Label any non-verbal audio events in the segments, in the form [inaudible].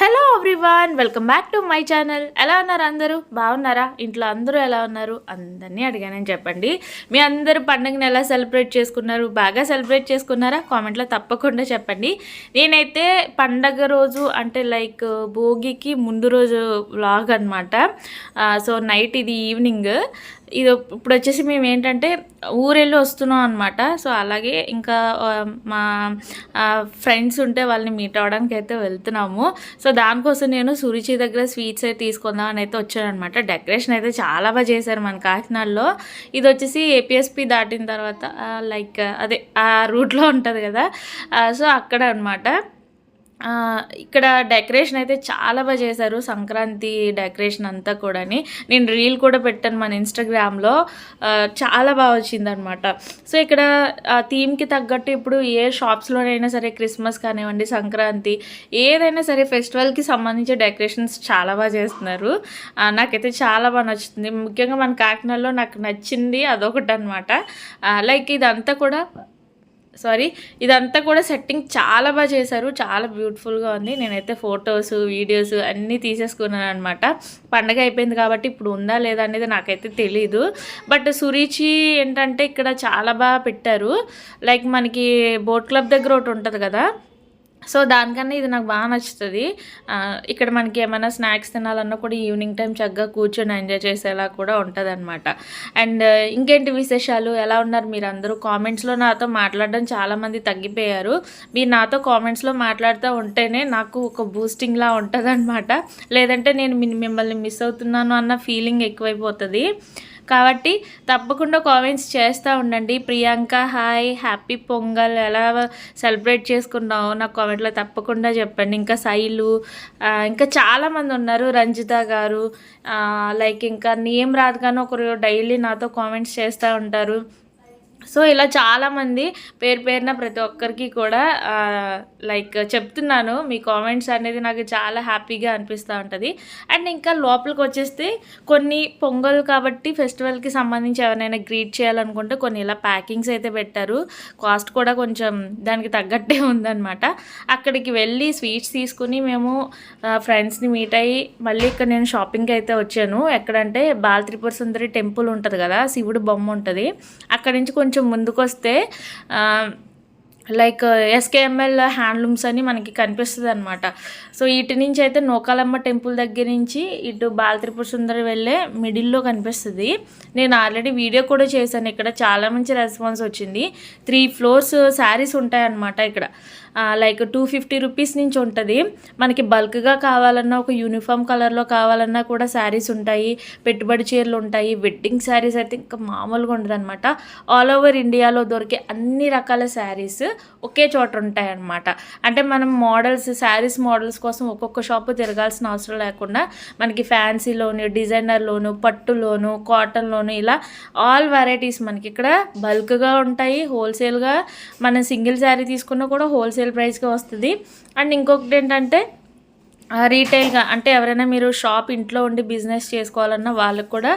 Hello everyone welcome back to my channel ఎలా ఉన్నారు అందరూ? బాగున్నారా? ఇంట్లో అందరూ ఎలా ఉన్నారు? అందరినీ అడిగానని చెప్పండి. మీ అందరూ పండుగను ఎలా సెలబ్రేట్ చేసుకున్నారు? బాగా సెలబ్రేట్ చేసుకున్నారా? కామెంట్లో తప్పకుండా చెప్పండి. నేనైతే పండగ రోజు అంటే లైక్ భోగికి ముందు రోజు వ్లాగ్ అనమాట సో నైట్ ఇది ఈవినింగ్. ఇది ఇప్పుడు వచ్చేసి మేము ఏంటంటే ఊరెళ్ళి వస్తున్నాం అనమాట సో అలాగే ఇంకా మా ఫ్రెండ్స్ ఉంటే వాళ్ళని మీట్ అవ్వడానికి అయితే వెళ్తున్నాము. సో దానికోసం నేను సురుచి దగ్గర స్వీట్స్ అయితే తీసుకుందాం అని అయితే వచ్చాను అనమాట డెకరేషన్ అయితే చాలా బాగా చేశారు మన కాకినాడలో. ఇది వచ్చేసి ఏపీఎస్పి దాటిన తర్వాత లైక్ అదే ఆ రూట్లో ఉంటుంది కదా. సో అక్కడ అనమాట ఇక్కడ డెకరేషన్ అయితే చాలా బాగా చేశారు. సంక్రాంతి డెకరేషన్ అంతా కూడాని. నేను రీల్ కూడా పెట్టాను మన ఇన్స్టాగ్రామ్లో. చాలా బాగా వచ్చిందనమాట సో ఇక్కడ ఆ థీమ్కి తగ్గట్టు ఇప్పుడు ఏ షాప్స్లోనైనా సరే క్రిస్మస్ కానివ్వండి సంక్రాంతి ఏదైనా సరే ఫెస్టివల్కి సంబంధించి డెకరేషన్స్ చాలా బాగా చేస్తున్నారు. నాకైతే చాలా బాగా నచ్చుతుంది. ముఖ్యంగా మన కాకినాడలో నాకు నచ్చింది అదొకటి అనమాట లైక్ ఇదంతా కూడా సారీ ఇదంతా కూడా సెట్టింగ్ చాలా బాగా చేశారు. చాలా బ్యూటిఫుల్గా ఉంది. నేనైతే ఫొటోస్ వీడియోస్ అన్నీ తీసేసుకున్నాను అనమాట పండగ అయిపోయింది కాబట్టి ఇప్పుడు ఉందా లేదా అనేది నాకైతే తెలీదు. బట్ సురీచి ఏంటంటే ఇక్కడ చాలా బాగా పెట్టారు. లైక్ మనకి బోట్ క్లబ్ దగ్గర ఒకటి ఉంటుంది కదా? సో దానికన్నా ఇది నాకు బాగా నచ్చుతుంది. ఇక్కడ మనకి ఏమైనా స్నాక్స్ తినాలన్నా కూడా ఈవినింగ్ టైం చక్కగా కూర్చొని ఎంజాయ్ చేసేలా కూడా ఉంటుంది అనమాట అండ్ ఇంకేంటి విశేషాలు? ఎలా ఉన్నారు మీరు అందరూ కామెంట్స్లో నాతో మాట్లాడడం చాలామంది తగ్గిపోయారు. మీరు నాతో కామెంట్స్లో మాట్లాడుతూ ఉంటేనే నాకు ఒక బూస్టింగ్లా ఉంటుంది లేదంటే నేను మిమ్మల్ని మిస్ అవుతున్నాను అన్న ఫీలింగ్ ఎక్కువైపోతుంది. కాబట్టి తప్పకుండా కామెంట్స్ చేస్తూ ఉండండి. ప్రియాంక హాయ్ హ్యాపీ పొంగల్ ఎలా సెలబ్రేట్ చేసుకున్నావు? నాకు కామెంట్లో తప్పకుండా చెప్పండి. ఇంకా శైలు ఇంకా చాలామంది ఉన్నారు. రంజిత గారు లైక్ ఇంకా నేమ్ రాదు కానీ ఒకరు డైలీ నాతో కామెంట్స్ చేస్తూ ఉంటారు. సో ఇలా చాలామంది పేరు పేరున ప్రతి ఒక్కరికి కూడా లైక్ చెప్తున్నాను మీ కామెంట్స్ అనేది నాకు చాలా హ్యాపీగా అనిపిస్తూ ఉంటుంది. అండ్ ఇంకా లోపలికి వచ్చేస్తే కొన్ని పొంగల్ కాబట్టి ఫెస్టివల్కి సంబంధించి ఎవరైనా గ్రీట్ చేయాలనుకుంటే కొన్ని ఇలా ప్యాకింగ్స్ అయితే పెట్టారు. కాస్ట్ కూడా కొంచెం దానికి తగ్గట్టే ఉందన్నమాట. అక్కడికి వెళ్ళి స్వీట్స్ తీసుకుని మేము ఫ్రెండ్స్ని మీట్ అయ్యి మళ్ళీ ఇక్కడ నేను షాపింగ్కి అయితే వచ్చాను. ఎక్కడంటే బాల త్రిపుర సుందరి టెంపుల్ ఉంటుంది కదా శివుడు బొమ్మ ఉంటుంది. అక్కడి నుంచి కొంచెం కొంచెం ముందుకొస్తే లైక్ ఎస్కేఎంఎల్ హ్యాండ్లూమ్స్ అని మనకి కనిపిస్తుంది అనమాట సో ఇటు నుంచి అయితే నోకాలమ్మ టెంపుల్ దగ్గర నుంచి ఇటు బాలత్రిపుర సుందరి వెళ్ళే మిడిల్లో కనిపిస్తుంది. నేను ఆల్రెడీ వీడియో కూడా చేశాను. ఇక్కడ చాలా మంచి రెస్పాన్స్ వచ్చింది. త్రీ ఫ్లోర్స్ శారీస్ ఉంటాయన్నమాట ఇక్కడ. లైక్ టూ ఫిఫ్టీ రూపీస్ నుంచి ఉంటుంది. మనకి బల్క్గా కావాలన్నా ఒక యూనిఫామ్ కలర్లో కావాలన్నా కూడా శారీస్ ఉంటాయి పెట్టుబడి చీరలు ఉంటాయి వెడ్డింగ్ శారీస్ అయితే ఇంకా మామూలుగా ఉండదు అనమాట ఆల్ ఓవర్ ఇండియాలో దొరికే అన్ని రకాల శారీస్ ఒకే చోట ఉంటాయి అన్నమాట అంటే మనం మోడల్స్ శారీస్ మోడల్స్ కోసం ఒక్కొక్క షాపు తిరగాల్సిన అవసరం లేకుండా మనకి ఫ్యాన్సీలోను డిజైనర్లోను పట్టులోను కాటన్లోను ఇలా ఆల్ వెరైటీస్ మనకి ఇక్కడ బల్క్గా ఉంటాయి. హోల్సేల్గా మనం సింగిల్ శారీ తీసుకున్నా కూడా హోల్సేల్ ప్రైస్గా వస్తుంది. అండ్ ఇంకొకటి ఏంటంటే రీటైల్గా అంటే ఎవరైనా మీరు షాప్ ఇంట్లో ఉండి బిజినెస్ చేసుకోవాలన్నా వాళ్ళకి కూడా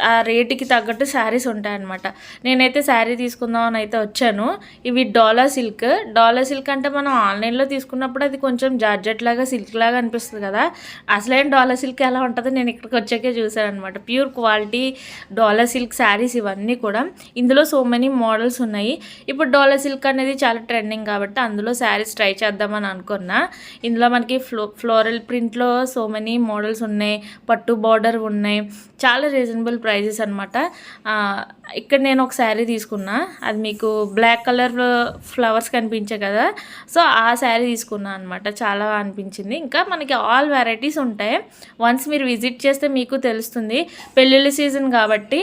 ఆ రేటుకి తగ్గట్టు శారీస్ ఉంటాయన్నమాట. నేనైతే శారీ తీసుకుందాం అని అయితే వచ్చాను. ఇవి డాలా సిల్క్. డాలా సిల్క్ అంటే మనం ఆన్లైన్లో తీసుకున్నప్పుడు అది కొంచెం జార్జెట్ లాగా సిల్క్ లాగా అనిపిస్తుంది కదా. అసలైన డాలా సిల్క్ ఎలా ఉంటుందో నేను ఇక్కడికి వచ్చాకే చూసాను అనమాట pure quality Dola silk saris ఇవన్నీ కూడా. ఇందులో సో మెనీ మోడల్స్ ఉన్నాయి. ఇప్పుడు డాలా సిల్క్ అనేది చాలా ట్రెండింగ్ కాబట్టి అందులో శారీస్ ట్రై చేద్దామని అనుకున్నా. ఇందులో మనకి ఫ్లో ఫ్లోరల్ ప్రింట్లో సో మెనీ మోడల్స్ ఉన్నాయి. పట్టు బార్డర్ ఉన్నాయి. చాలా రీజనబుల్ ప్రైజెస్ అనమాట ఇక్కడ నేను ఒక శారీ తీసుకున్నా. అది మీకు బ్లాక్ కలర్ ఫ్లవర్స్ కనిపించే కదా. సో ఆ శారీ తీసుకున్నా అనమాట చాలా అనిపించింది. ఇంకా మనకి ఆల్ వెరైటీస్ ఉంటాయి. వన్స్ మీరు విజిట్ చేస్తే మీకు తెలుస్తుంది. పెళ్ళిళ్ళ సీజన్ కాబట్టి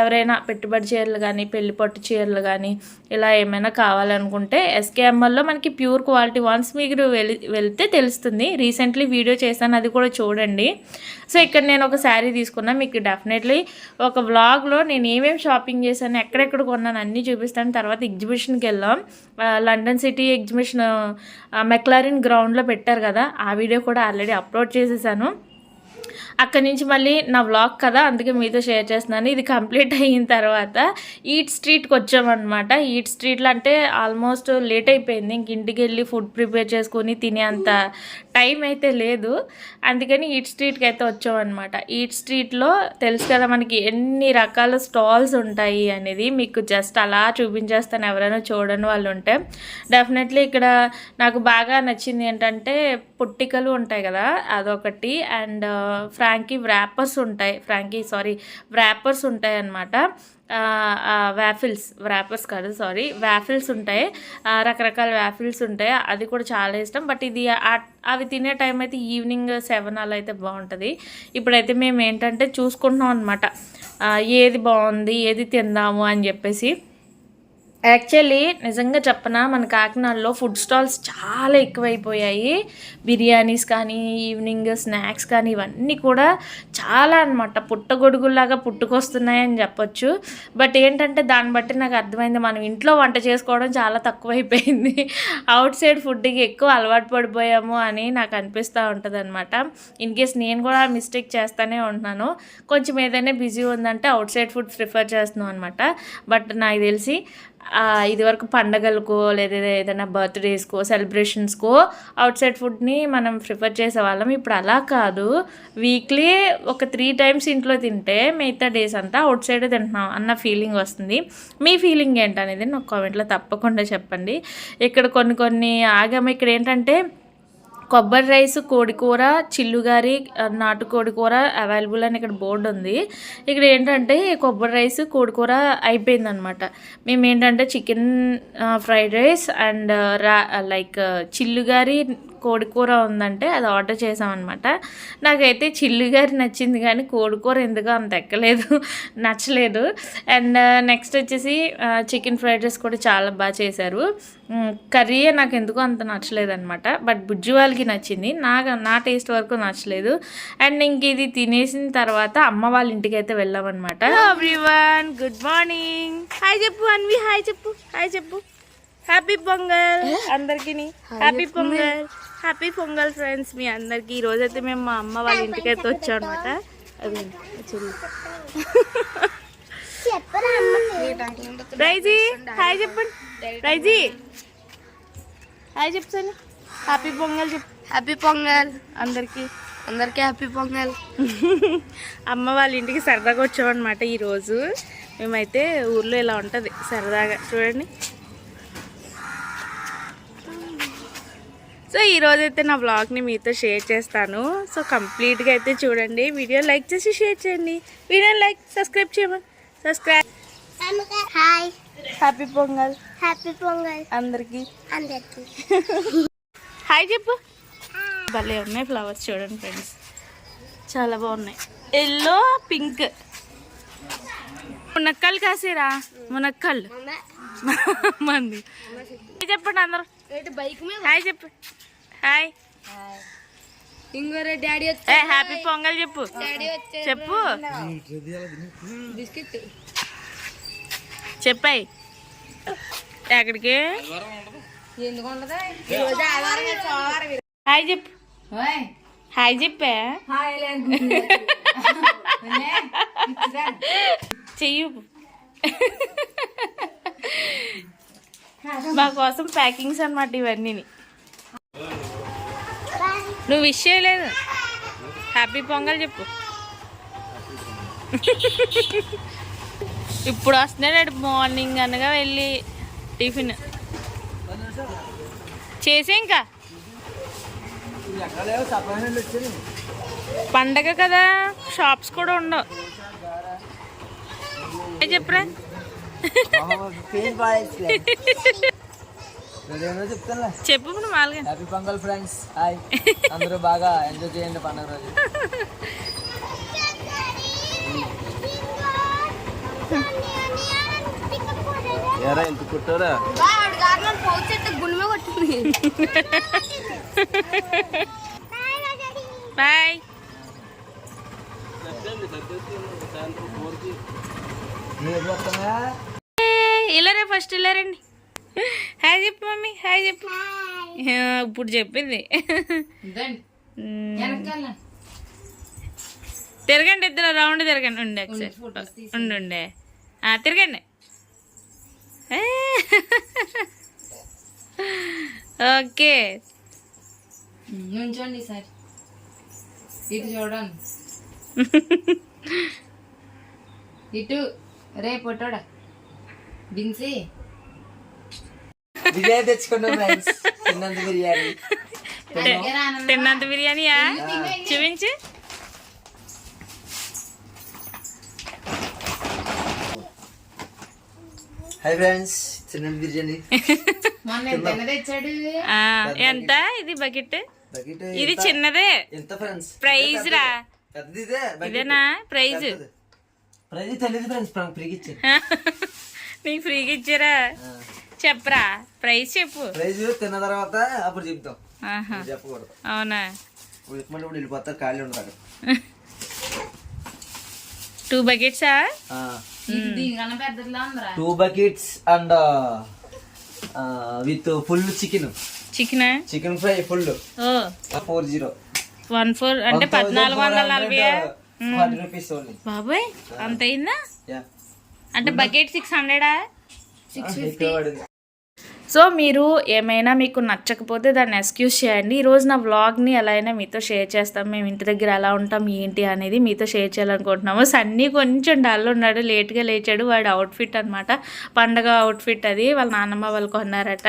ఎవరైనా పెట్టుబడి చీరలు కానీ పెళ్ళి పట్టు చీరలు కానీ ఇలా ఏమైనా కావాలనుకుంటే ఎస్కేఎంఎల్లో మనకి ప్యూర్ క్వాలిటీ వన్స్ మీరు వెళి వెళ్తే తెలుస్తుంది. రీసెంట్లీ వీడియో చేశాను అది కూడా చూడండి. సో ఇక్కడ నేను ఒక శారీ తీసుకున్నా మీకు డెఫినెట్లీ ఒక వ్లాగ్లో నేను ఏమేమి షాపింగ్ చేశాను ఎక్కడెక్కడ కొన్నాను అన్నీ చూపిస్తాను. తర్వాత ఎగ్జిబిషన్కి వెళ్ళాం లండన్ సిటీ ఎగ్జిబిషన్ మెక్లారిన్ గ్రౌండ్లో పెట్టారు కదా ఆ వీడియో కూడా ఆల్రెడీ అప్లోడ్ చేసేసాను. అక్కడి నుంచి మళ్ళీ నా వ్లాగ్ కదా అందుకే మీతో షేర్ చేస్తున్నాను. ఇది కంప్లీట్ అయిన తర్వాత ఈట్ స్ట్రీట్కి వచ్చామన్నమాట. ఈట్ స్ట్రీట్లో అంటే ఆల్మోస్ట్ లేట్ అయిపోయింది. ఇంక ఇంటికి వెళ్ళి ఫుడ్ ప్రిపేర్ చేసుకొని తినే అంత టైం అయితే లేదు. అందుకని ఈట్ స్ట్రీట్కి అయితే వచ్చామన్నమాట. ఈట్ స్ట్రీట్లో తెలుసు కదా మనకి ఎన్ని రకాల స్టాల్స్ ఉంటాయి అనేది మీకు జస్ట్ అలా చూపించేస్తాను. ఎవరైనా చూడని వాళ్ళు ఉంటే డెఫినెట్లీ ఇక్కడ నాకు బాగా నచ్చింది ఏంటంటే పుట్టికలు ఉంటాయి కదా అదొకటి. అండ్ ఫ్రాంకీ వ్రాపర్స్ ఉంటాయి. ఫ్రాంకీ సారీ వ్రాపర్స్ ఉంటాయి అన్నమాట వ్యాఫిల్స్ వ్రాపర్స్ కాదు సారీ. వ్యాఫిల్స్ ఉంటాయి. రకరకాల వ్యాఫిల్స్ ఉంటాయి. అది కూడా చాలా ఇష్టం. బట్ ఇది అవి తినే టైం అయితే ఈవినింగ్ సెవెన్ అలా అయితే బాగుంటుంది. ఇప్పుడైతే మేము ఏంటంటే చూసుకుంటున్నాం అనమాట ఏది బాగుంది ఏది తిందాము అని చెప్పేసి. యాక్చువల్లీ నిజంగా చెప్పనా మన కాకినాడలో ఫుడ్ స్టాల్స్ చాలా ఎక్కువైపోయాయి. బిర్యానీస్ కానీ ఈవినింగ్ స్నాక్స్ కానీ ఇవన్నీ కూడా చాలా అనమాట పుట్టగొడుగుల్లాగా పుట్టుకొస్తున్నాయని చెప్పొచ్చు. బట్ ఏంటంటే దాన్ని బట్టి నాకు అర్థమైంది మనం ఇంట్లో వంట చేసుకోవడం చాలా తక్కువైపోయింది. [laughs] అవుట్ సైడ్ ఫుడ్కి ఎక్కువ అలవాటు పడిపోయాము అని నాకు అనిపిస్తూ ఉంటుంది అనమాట ఇన్ కేస్ నేను కూడా మిస్టేక్ చేస్తూనే ఉంటున్నాను. కొంచెం ఏదైనా బిజీ ఉందంటే అవుట్ సైడ్ ఫుడ్ ప్రిఫర్ చేస్తున్నాం అనమాట బట్ నాకు తెలిసి ఇదివరకు పండగలకో లేదా ఏదైనా బర్త్డేస్కో సెలబ్రేషన్స్కో అవుట్ సైడ్ ఫుడ్ని మనం ప్రిఫర్ చేసేవాళ్ళం ఇప్పుడు అలా కాదు. వీక్లీ ఒక త్రీ టైమ్స్ ఇంట్లో తింటే మిగతా డేస్ అంతా అవుట్ సైడ్ తింటున్నాం అన్న ఫీలింగ్ వస్తుంది. మీ ఫీలింగ్ ఏంటనేది నాకు కామెంట్లో తప్పకుండా చెప్పండి. ఇక్కడ కొన్ని కొన్ని ఆగాము. ఇక్కడ ఏంటంటే కొబ్బరి రైస్ కోడి కూర చిల్లుగారి నాటు నాటుకోడి కూర అవైలబుల్ అని ఇక్కడ బోర్డు ఉంది. ఇక్కడ ఏంటంటే కొబ్బరి రైస్ కోడి కూర అయిపోయిందనమాట మేము ఏంటంటే చికెన్ ఫ్రైడ్ రైస్ అండ్ రా లైక్ చిల్లుగారి కోడి కూర ఉందంటే అది ఆర్డర్ చేసామన్నమాట నాకైతే చిల్లుగారి నచ్చింది కానీ కోడి కూర ఎందుకో అంత ఎక్కలేదు [laughs] నచ్చలేదు. అండ్ నెక్స్ట్ వచ్చేసి చికెన్ ఫ్రైడ్ రైస్ కూడా చాలా బాగా చేశారు. కర్రీ నాకు ఎందుకో అంత నచ్చలేదు అనమాట బట్ బుజ్జి వాళ్ళకి నచ్చింది. నాకు నా టేస్ట్ వరకు నచ్చలేదు. అండ్ ఇంక ఇది తినేసిన తర్వాత అమ్మ వాళ్ళ ఇంటికి అయితే వెళ్ళామన్నమాట. ఎవ్రీవన్ గుడ్ మార్నింగ్ హాయ్ చెప్పు అన్వి. హాయ్ చెప్పు. హాయ్ చెప్పు. హ్యాపీ పొంగల్ అందరికి happy Pongal happy Pongal friends మీ అందరికి. ఈ రోజైతే మేము మా అమ్మ వాళ్ళ ఇంటికి అయితే వచ్చాం అనమాట రైజీ హాయ్ చెప్పండి. రైజీ హాయ్ చెప్తాను హ్యాపీ పొంగల్ చెప్పు. హ్యాపీ పొంగల్. అందరికి. అందరికీ హ్యాపీ పొంగల్. అమ్మ వాళ్ళ ఇంటికి సరదాగా వచ్చామన్నమాట ఈరోజు. మేమైతే ఊర్లో ఇలా ఉంటుంది సరదాగా. చూడండి. సో ఈరోజు అయితే నా బ్లాగ్ని మీతో షేర్ చేస్తాను. సో కంప్లీట్గా అయితే చూడండి. వీడియో లైక్ చేసి షేర్ చేయండి. వీడియో లైక్ సబ్స్క్రైబ్ చేయమని. Subscribe. Hi. Happy Pongal happy Pongal అందరికీ. అందరికీ. హాయ్ చెప్పు భలే ఉన్నాయి ఫ్లవర్స్ చూడండి ఫ్రెండ్స్ చాలా బాగున్నాయి. Yellow pink మునక్కలు కాసేరా? మునక్కలు. [laughs] మంది. చెప్పండి అందరూ. బైక్ మీద హాయ్ చెప్పు హాయ్ ఇంకోరే డాడీ ఏ హ్యాపీ పొంగల్ చెప్పు. డాడీ వచ్చే చెప్పు. బిస్కెట్ చెప్పాయి ఎక్కడికి? ఎందుకు ఉండదు? ఈరోజు ఆదివారం కదా, సోమవారం ఈరోజు. హాయ్ చెప్పు. హాయ్ చెప్పా. చెయ్యు. మా కోసం ప్యాకింగ్స్ అన్నమాట ఇవన్నీ నువ్వు విష్ చేయలేదు? హ్యాపీ పొంగల్ చెప్పు. ఇప్పుడు వస్తున్నాడు మార్నింగ్ అనగా వెళ్ళి టిఫిన్ చేసే ఇంకా? పండగ కదా షాప్స్ కూడా ఉండవు. చెప్పరా? చెప్పురా చెప్పు హ్యాపీ పొంగల్ ఫ్రెండ్స్ హాయ్ అందరూ బాగా ఎంజాయ్ చేయండి పండుగ రోజు. ఎరా ఎంత కుట్టారా? బాయ్ ఇలారే ఫస్ట్ ఇలారండి హాయ్ చెప్పు మమ్మీ హాయ్ చెప్పు. ఇప్పుడు చెప్పింది. తిరగండి ఇద్దరు రౌండ్ తిరగండి. ఉండే ఒకసారి. ఉండు ఉండే తిరగండి. ఓకే. నుంచోండి సార్ ఇటు చూడండి. [laughs] ఇటు రే పొట్టోడా బిన్సి? బిర్యానీ తెచ్చుకున్నాం ఫ్రెండ్స్. తిన్నంత బిర్యానీ. తిన్నంత బిర్యానీయా? చూపించు. హాయ్ ఫ్రెండ్స్ తిన్నంత బిర్యానీ. ఎంత తెచ్చాడు. ఆ, ఎంత? ఇది బకెట్? బకెట్ ఇది చిన్నదే. ఎంత ఫ్రెండ్స్? ప్రైజ్ రా. ఇదేనా? ప్రైజ్. ప్రైజ్ తెలియదు ఫ్రెండ్స్ ఫ్రీగా ఇచ్చారు [laughs] నీకు ఫ్రీగా ఇచ్చారా? చెప్పరా? ప్రైజ్ చెప్పు. ప్రైజ్ తిన్న తర్వాత అప్పుడు చెప్తాం. చెప్పకూడదు. అవునా? ఇప్పుడు చెప్పమంటే ఇప్పుడు వెళ్ళిపోతారు ఖాళీ ఉండదు two బకెట్సా two buckets and with full chicken chicken chicken fry full four zero one four అంటే పద్నాలుగు వందల నలభై బాబాయ్ అంత అయిందా? అంటే బకెట్ సిక్స్ హండ్రెడా సో మీరు ఏమైనా మీకు నచ్చకపోతే దాన్ని ఎక్స్క్యూజ్ చేయండి. ఈరోజు నా వ్లాగ్ని ఎలా అయినా మీతో షేర్ చేస్తాం. మేము ఇంటి దగ్గర ఎలా ఉంటాం ఏంటి అనేది మీతో షేర్ చేయాలనుకుంటున్నాము. సన్నీ కొంచెం డల్ ఉన్నాడు లేట్గా లేచాడు. వాడు అవుట్ఫిట్ అనమాట పండగ అవుట్ఫిట్ అది. వాళ్ళ నాన్నమ్మ వాళ్ళు కొన్నారట.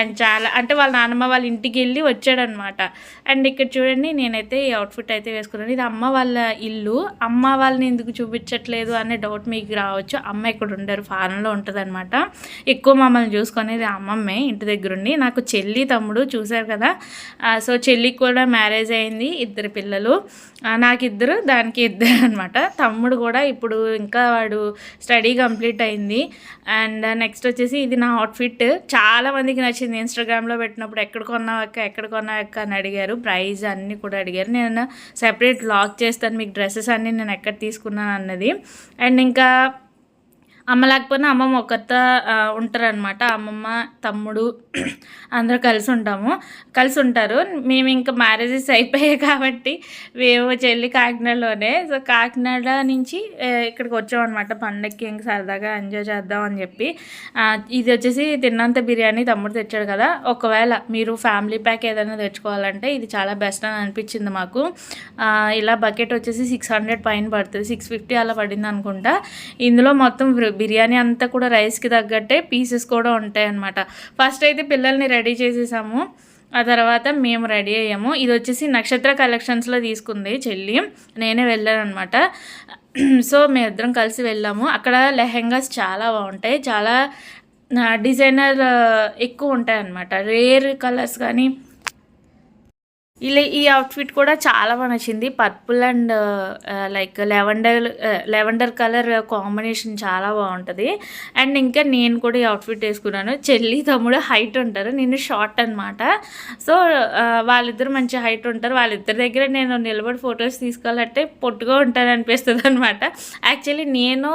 అండ్ చాలా అంటే వాళ్ళ నాన్నమ్మ వాళ్ళ ఇంటికి వెళ్ళి వచ్చాడనమాట అండ్ ఇక్కడ చూడండి నేనైతే ఈ అవుట్ఫిట్ అయితే వేసుకున్నాను. ఇది అమ్మ వాళ్ళ ఇల్లు. అమ్మ వాళ్ళని ఎందుకు చూపించట్లేదు అనే డౌట్ మీకు రావచ్చు. అమ్మ ఇక్కడ ఉండరు ఫారెన్లో ఉంటుంది ఎక్కువ మమ్మల్ని చూసుకునేది అమ్మ అమ్మమ్మే ఇంటి దగ్గరుండి. నాకు చెల్లి తమ్ముడు చూశారు కదా. సో చెల్లికి కూడా మ్యారేజ్ అయింది ఇద్దరు పిల్లలు. నాకు ఇద్దరు దానికి ఇద్దరు అనమాట తమ్ముడు కూడా ఇప్పుడు ఇంకా వాడు స్టడీ కంప్లీట్ అయింది. అండ్ నెక్స్ట్ వచ్చేసి ఇది నా అవుట్ఫిట్. చాలా మందికి నచ్చింది. ఇన్స్టాగ్రామ్లో పెట్టినప్పుడు ఎక్కడ కొన్నావక్క ఎక్కడ కొన్నావక్క అని అడిగారు. ప్రైస్ అన్నీ కూడా అడిగారు. నేను సెపరేట్ లాక్ చేస్తాను. మీకు డ్రెస్సెస్ అన్నీ నేను ఎక్కడ తీసుకున్నాను అన్నది. అండ్ ఇంకా అమ్మ లేకపోయినా అమ్మమ్మ ఒక్కరితో ఉంటారనమాట అమ్మమ్మ తమ్ముడు అందరూ కలిసి ఉంటాము. కలిసి ఉంటారు. మేము ఇంకా మ్యారేజెస్ అయిపోయాయి కాబట్టి మేము చెల్లి కాకినాడలోనే. సో కాకినాడ నుంచి ఇక్కడికి వచ్చామన్నమాట. పండగకి ఇంక సరదాగా ఎంజాయ్ చేద్దాం అని చెప్పి. ఇది వచ్చేసి తిన్నంత బిర్యానీ తమ్ముడు తెచ్చాడు కదా. ఒకవేళ మీరు ఫ్యామిలీ ప్యాక్ ఏదైనా తెచ్చుకోవాలంటే ఇది చాలా బెస్ట్ అని అనిపించింది మాకు. ఇలా బకెట్ వచ్చేసి సిక్స్ హండ్రెడ్ పైన పడుతుంది. సిక్స్ ఫిఫ్టీ అలా పడింది అనుకుంటా. ఇందులో మొత్తం బిర్యానీ అంతా కూడా రైస్కి తగ్గట్టే పీసెస్ కూడా ఉంటాయి అన్నమాట ఫస్ట్ అయితే పిల్లల్ని రెడీ చేసేసాము. ఆ తర్వాత మేము రెడీ అయ్యాము. ఇది వచ్చేసి నక్షత్ర కలెక్షన్స్లో తీసుకుంది చెల్లి. నేనే వెళ్ళాను అనమాట సో మేమిద్దరం కలిసి వెళ్ళాము. అక్కడ లెహెంగాస్ చాలా బాగుంటాయి. చాలా డిజైనర్ ఎక్కువ ఉంటాయి అన్నమాట రేర్ కలర్స్ కానీ ఇలా ఈ అవుట్ఫిట్ కూడా చాలా బాగా నచ్చింది. Purple and like lavender lavender colour combination చాలా బాగుంటుంది. అండ్ ఇంకా నేను కూడా ఈ అవుట్ఫిట్ వేసుకున్నాను. చెల్లి తమ్ముడు హైట్ ఉంటారు. నేను షార్ట్ అనమాట సో వాళ్ళిద్దరు మంచి హైట్ ఉంటారు. వాళ్ళిద్దరి దగ్గర నేను నిలబడి ఫొటోస్ తీసుకోవాలంటే పొట్టుగా ఉంటాను అనిపిస్తుంది అనమాట యాక్చువల్లీ నేను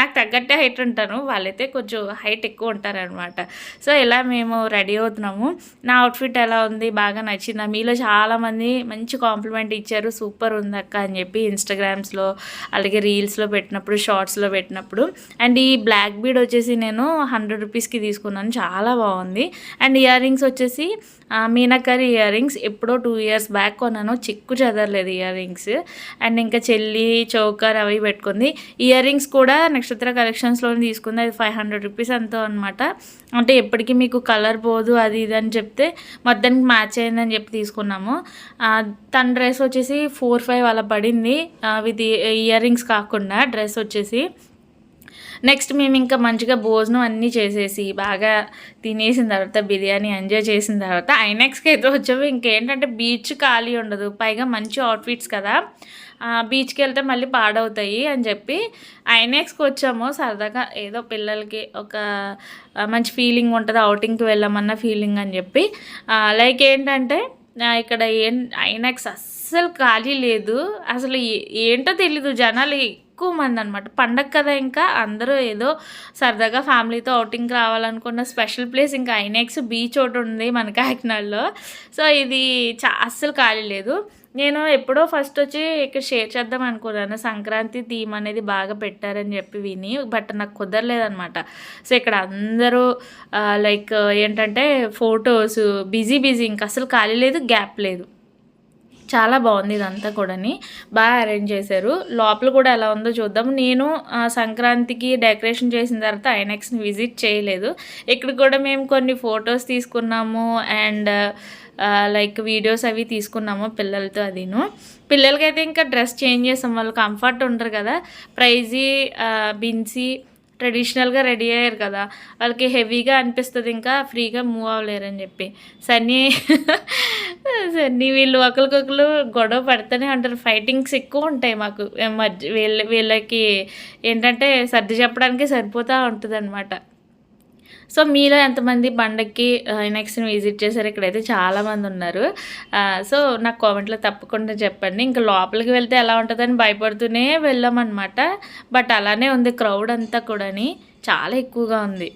నాకు తగ్గట్టే హైట్ ఉంటాను. వాళ్ళైతే కొంచెం హైట్ ఎక్కువ ఉంటారనమాట సో ఇలా మేము రెడీ అవుతున్నాము. నా అవుట్ఫిట్ ఎలా ఉంది? బాగా నచ్చిందా? మీలో చాలామంది మంచి కాంప్లిమెంట్ ఇచ్చారు సూపర్ ఉంది అక్క అని చెప్పి ఇన్స్టాగ్రామ్స్లో అలాగే రీల్స్లో పెట్టినప్పుడు షార్ట్స్లో పెట్టినప్పుడు. అండ్ ఈ బ్లాక్ బీడ్ వచ్చేసి నేను హండ్రెడ్ రూపీస్కి తీసుకున్నాను చాలా బాగుంది. అండ్ ఇయర్ రింగ్స్ వచ్చేసి మీనాకరి ఇయర్ రింగ్స్ ఎప్పుడో టూ ఇయర్స్ బ్యాక్ కొన్నాను చిక్కు చెదరలేదు ఇయర్ రింగ్స్ అండ్ ఇంకా చెల్లి చౌకర్ అవి పెట్టుకుంది. ఇయర్ రింగ్స్ కూడా నక్షత్ర కలెక్షన్స్లో తీసుకుంది అది ఫైవ్ హండ్రెడ్ రూపీస్ అంతా అనమాట అంటే ఎప్పటికీ మీకు కలర్ పోదు అది ఇది అని చెప్తే మొత్తానికి మ్యాచ్ అయిందని చెప్పి తీసుకున్నాము. ఆ, తన డ్రెస్ వచ్చేసి ఫోర్ ఫైవ్ అలా పడింది విత్ ఇయర్ రింగ్స్ కాకుండా డ్రెస్ వచ్చేసి. నెక్స్ట్ మేము ఇంకా మంచిగా భోజనం అన్నీ చేసేసి బాగా తినేసిన తర్వాత బిర్యానీ ఎంజాయ్ చేసిన తర్వాత ఐనాక్స్కి అయితే వచ్చాము. ఇంకేంటంటే బీచ్ ఖాళీ ఉండదు. పైగా మంచి అవుట్ఫిట్స్ కదా. బీచ్కి వెళ్తే మళ్ళీ పాడవుతాయి అని చెప్పి ఐనాక్స్కి వచ్చాము. సరదాగా ఏదో పిల్లలకి ఒక మంచి ఫీలింగ్ ఉంటుంది అవుటింగ్కి వెళ్ళామన్న ఫీలింగ్ అని చెప్పి. లైక్ ఏంటంటే ఇక్కడ ఏం ఐనాక్స్ అస్సలు ఖాళీ లేదు. అసలు ఏంటో తెలీదు. జనాలు ఎక్కువ మంది అనమాట పండగ కదా ఇంకా. అందరూ ఏదో సరదాగా ఫ్యామిలీతో అవుటింగ్కి రావాలనుకున్న స్పెషల్ ప్లేస్ ఇంకా ఐనాక్స్ బీచ్ ఒకటి ఉంది మన కాకినాడలో. సో ఇది చా అస్సలు ఖాళీ లేదు. నేను ఎప్పుడో ఫస్ట్ వచ్చి ఇక్కడ షేర్ చేద్దాం అనుకున్నాను. సంక్రాంతి థీమ్ అనేది బాగా పెట్టారని చెప్పి విని బట్ నాకు కుదరలేదనమాట సో ఇక్కడ అందరూ లైక్ ఏంటంటే ఫొటోస్ బిజీ బిజీ ఇంకా అసలు ఖాళీ లేదు గ్యాప్ లేదు. చాలా బాగుంది ఇదంతా కూడాని. బాగా అరేంజ్ చేశారు. లోపల కూడా ఎలా ఉందో చూద్దాం. నేను ఆ, సంక్రాంతికి డెకరేషన్ చేసిన తర్వాత ఐనెక్స్ని విజిట్ చేయలేదు. ఇక్కడ కూడా మేము కొన్ని ఫొటోస్ తీసుకున్నాము. అండ్ లైక్ వీడియోస్ అవి తీసుకున్నాము పిల్లలతో అదిను. పిల్లలకైతే ఇంకా డ్రెస్ చేంజ్ చేసాం వాళ్ళు కంఫర్ట్ ఉండరు కదా. ప్రైజీ బిన్సీ ట్రెడిషనల్గా రెడీ అయ్యారు కదా. వాళ్ళకి హెవీగా అనిపిస్తుంది ఇంకా ఫ్రీగా మూవ్ అవ్వలేరని చెప్పి. సన్నీ సన్నీ వీళ్ళు ఒకరికొకరు గొడవ పడుతూనే ఉంటారు. ఫైటింగ్స్ ఎక్కువ ఉంటాయి మాకు. మధ్య వీళ్ళ వీళ్ళకి ఏంటంటే సర్ది చెప్పడానికి సరిపోతూ ఉంటుంది అనమాట సో మీలో ఎంతమంది పండగకి నెక్స్ట్ విజిట్ చేశారు? ఇక్కడైతే చాలామంది ఉన్నారు. సో నాకు కామెంట్లో తప్పకుండా చెప్పండి. ఇంకా లోపలికి వెళ్తే ఎలా ఉంటుందని భయపడుతూనే వెళ్ళామన్నమాట. బట్ అలానే ఉంది క్రౌడ్ అంతా కూడాని. చాలా ఎక్కువగా ఉంది.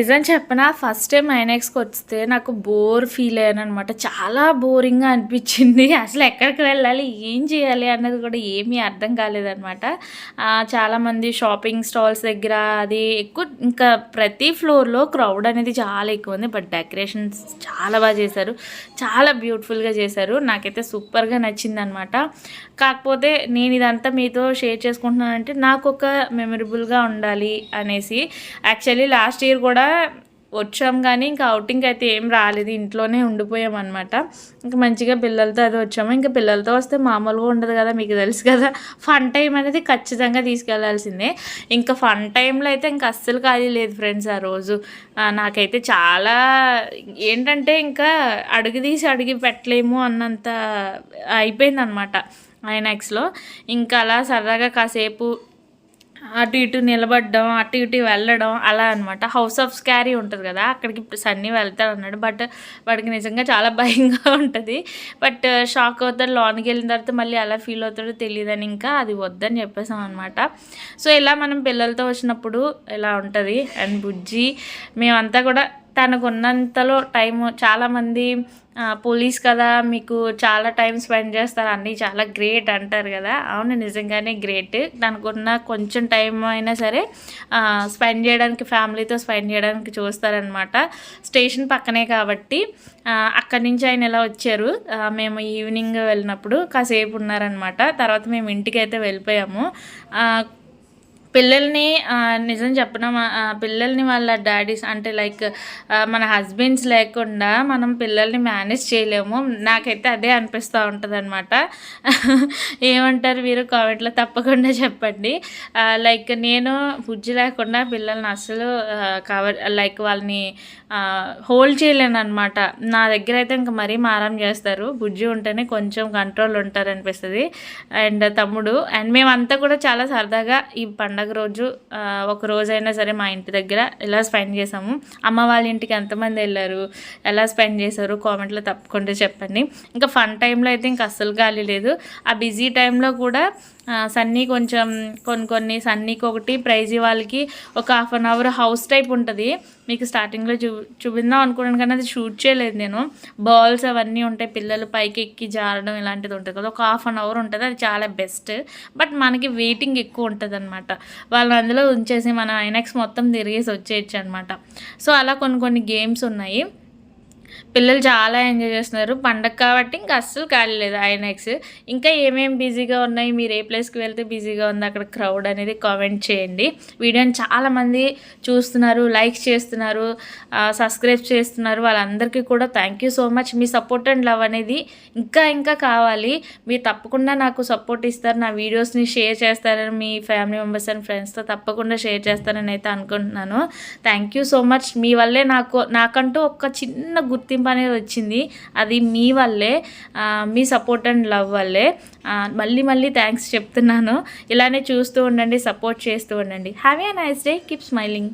నిజం చెప్పిన? ఫస్ట్ టైం ఐనాక్స్కి వస్తే నాకు బోర్ ఫీల్ అయ్యాను అనమాట చాలా బోరింగ్గా అనిపించింది. అసలు ఎక్కడికి వెళ్ళాలి? ఏం చేయాలి అన్నది కూడా ఏమీ అర్థం కాలేదనమాట చాలామంది షాపింగ్ స్టాల్స్ దగ్గర అది ఎక్కువ ఇంకా ప్రతి ఫ్లోర్లో క్రౌడ్ అనేది చాలా ఎక్కువ ఉంది. బట్ డెకరేషన్స్ చాలా బాగా చేశారు. చాలా బ్యూటిఫుల్గా చేశారు. నాకైతే సూపర్గా నచ్చింది అనమాట కాకపోతే నేను ఇదంతా మీతో షేర్ చేసుకుంటున్నానంటే నాకు ఒక మెమరబుల్గా ఉండాలి అనేసి. యాక్చువల్లీ లాస్ట్ ఇయర్ కూడా వచ్చాం కానీ ఇంకా అవుటింగ్ అయితే ఏం రాలేదు. ఇంట్లోనే ఉండిపోయాం అనమాట ఇంకా మంచిగా పిల్లలతో అది వచ్చాము. ఇంకా పిల్లలతో వస్తే మామూలుగా ఉండదు కదా మీకు తెలుసు కదా. ఫన్ టైం అనేది ఖచ్చితంగా తీసుకెళ్ళాల్సిందే. ఇంకా ఫన్ టైంలో అయితే ఇంకా అస్సలు ఖాళీ లేదు ఫ్రెండ్స్ ఆ రోజు. నాకైతే చాలా ఏంటంటే ఇంకా అడుగు తీసి అడిగి పెట్టలేము అన్నంత అయిపోయింది అనమాట ఐనాక్స్లో ఇంకా అలా సరదాగా కాసేపు అటు ఇటు నిలబడడం అటు ఇటు వెళ్ళడం అలా అనమాట హౌస్ ఆఫ్ స్కారీ ఉంటుంది కదా అక్కడికి ఇప్పుడు సన్నీ వెళ్తాడు అన్నాడు. బట్ వాడికి నిజంగా చాలా [laughs] భయంగా ఉంటుంది. బట్ షాక్ అవుతాడు లోనికి వెళ్ళిన తర్వాత మళ్ళీ ఎలా ఫీల్ అవుతాడో తెలియదని ఇంకా అది వద్దని చెప్పేసాం అనమాట సో ఇలా మనం పిల్లలతో వచ్చినప్పుడు ఇలా ఉంటుంది? అండ్ బుజ్జి మేమంతా కూడా తనకు ఉన్నంతలో టైము చాలామంది పోలీస్ కదా మీకు చాలా టైం స్పెండ్ చేస్తారు అన్నీ చాలా గ్రేట్ అంటారు కదా. అవును నిజంగానే గ్రేట్. తనకున్న కొంచెం టైం అయినా సరే స్పెండ్ చేయడానికి ఫ్యామిలీతో స్పెండ్ చేయడానికి చూస్తారనమాట స్టేషన్ పక్కనే కాబట్టి అక్కడి నుంచి ఆయన ఇలా వచ్చారు మేము ఈవినింగ్ వెళ్ళినప్పుడు కాసేపు ఉన్నారనమాట తర్వాత మేము ఇంటికి అయితే వెళ్ళిపోయాము పిల్లల్ని నిజం చెప్పిన పిల్లల్ని వాళ్ళ డాడీస్ అంటే లైక్ మన హస్బెండ్స్ లేకుండా మనం పిల్లల్ని మేనేజ్ చేయలేము. నాకైతే అదే అనిపిస్తూ ఉంటుంది అనమాట [laughs] ఏమంటారు మీరు కామెంట్లో తప్పకుండా చెప్పండి. లైక్ నేను బుజ్జి లేకుండా పిల్లల్ని అసలు కవర్ లైక్ వాళ్ళని హోల్డ్ చేయలేను అనమాట నా దగ్గర అయితే ఇంకా మరీ మారం చేస్తారు. బుజ్జి ఉంటేనే కొంచెం కంట్రోల్ ఉంటారు అనిపిస్తుంది అండ్ తమ్ముడు అండ్ మేమంతా కూడా చాలా సరదాగా ఈ పండగ రోజు ఒక రోజైనా సరే మా ఇంటి దగ్గర ఇలా స్పెండ్ చేసాము అమ్మ వాళ్ళ ఇంటికి ఎంతమంది వెళ్ళారు ఎలా స్పెండ్ చేశారు కామెంట్లో తప్పకుండా చెప్పండి. ఇంకా ఫన్ టైంలో అయితే ఇంకా అస్సలు ఖాళీ లేదు. ఆ బిజీ టైంలో కూడా సన్నీ కొంచెం కొన్ని కొన్ని సన్నీకి ఒకటి ప్రైజ్ వాళ్ళకి ఒక half an hour house type ఉంటుంది. మీకు స్టార్టింగ్లో చూ చూపిందాం అనుకున్నాను కానీ అది షూట్ చేయలేదు నేను. బాల్స్ అవన్నీ ఉంటాయి పిల్లలు పైకి ఎక్కి జారడం ఇలాంటిది ఉంటుంది కదా ఒక హాఫ్ అన్ అవర్ ఉంటుంది అది చాలా బెస్ట్ బట్ మనకి వెయిటింగ్ ఎక్కువ ఉంటుంది అనమాట వాళ్ళని అందులో ఉంచేసి మన ఐనాక్స్ మొత్తం తిరిగేసి వచ్చేయచ్చు అనమాట సో అలా కొన్ని కొన్ని గేమ్స్ ఉన్నాయి. పిల్లలు చాలా ఎంజాయ్ చేస్తున్నారు. పండగ కాబట్టి ఇంకా అస్సలు ఖాళీ లేదు ఐనాక్స్ ఇంకా ఏమేమి బిజీగా ఉన్నాయి? మీరు ఏ ప్లేస్కి వెళ్తే బిజీగా ఉంది అక్కడ క్రౌడ్ అనేది కామెంట్ చేయండి. వీడియోని చాలామంది చూస్తున్నారు లైక్స్ చేస్తున్నారు సబ్స్క్రైబ్ చేస్తున్నారు. వాళ్ళందరికీ కూడా థ్యాంక్ యూ సో మచ్. మీ సపోర్ట్ అండ్ లవ్ అనేది ఇంకా ఇంకా కావాలి. మీరు తప్పకుండా నాకు సపోర్ట్ ఇస్తారు. నా వీడియోస్ని షేర్ చేస్తారని మీ ఫ్యామిలీ మెంబర్స్ అండ్ ఫ్రెండ్స్తో తప్పకుండా షేర్ చేస్తారని అయితే అనుకుంటున్నాను. Thank you so much. మీ వల్లే నాకు నాకంటూ ఒక చిన్న గుర్తింపు అనేది వచ్చింది. అది మీ వల్లే మీ సపోర్ట్ అండ్ లవ్ వల్లే. మళ్ళీ మళ్ళీ థ్యాంక్స్ చెప్తున్నాను. ఇలానే చూస్తూ ఉండండి సపోర్ట్ చేస్తూ ఉండండి. Have a nice day keep smiling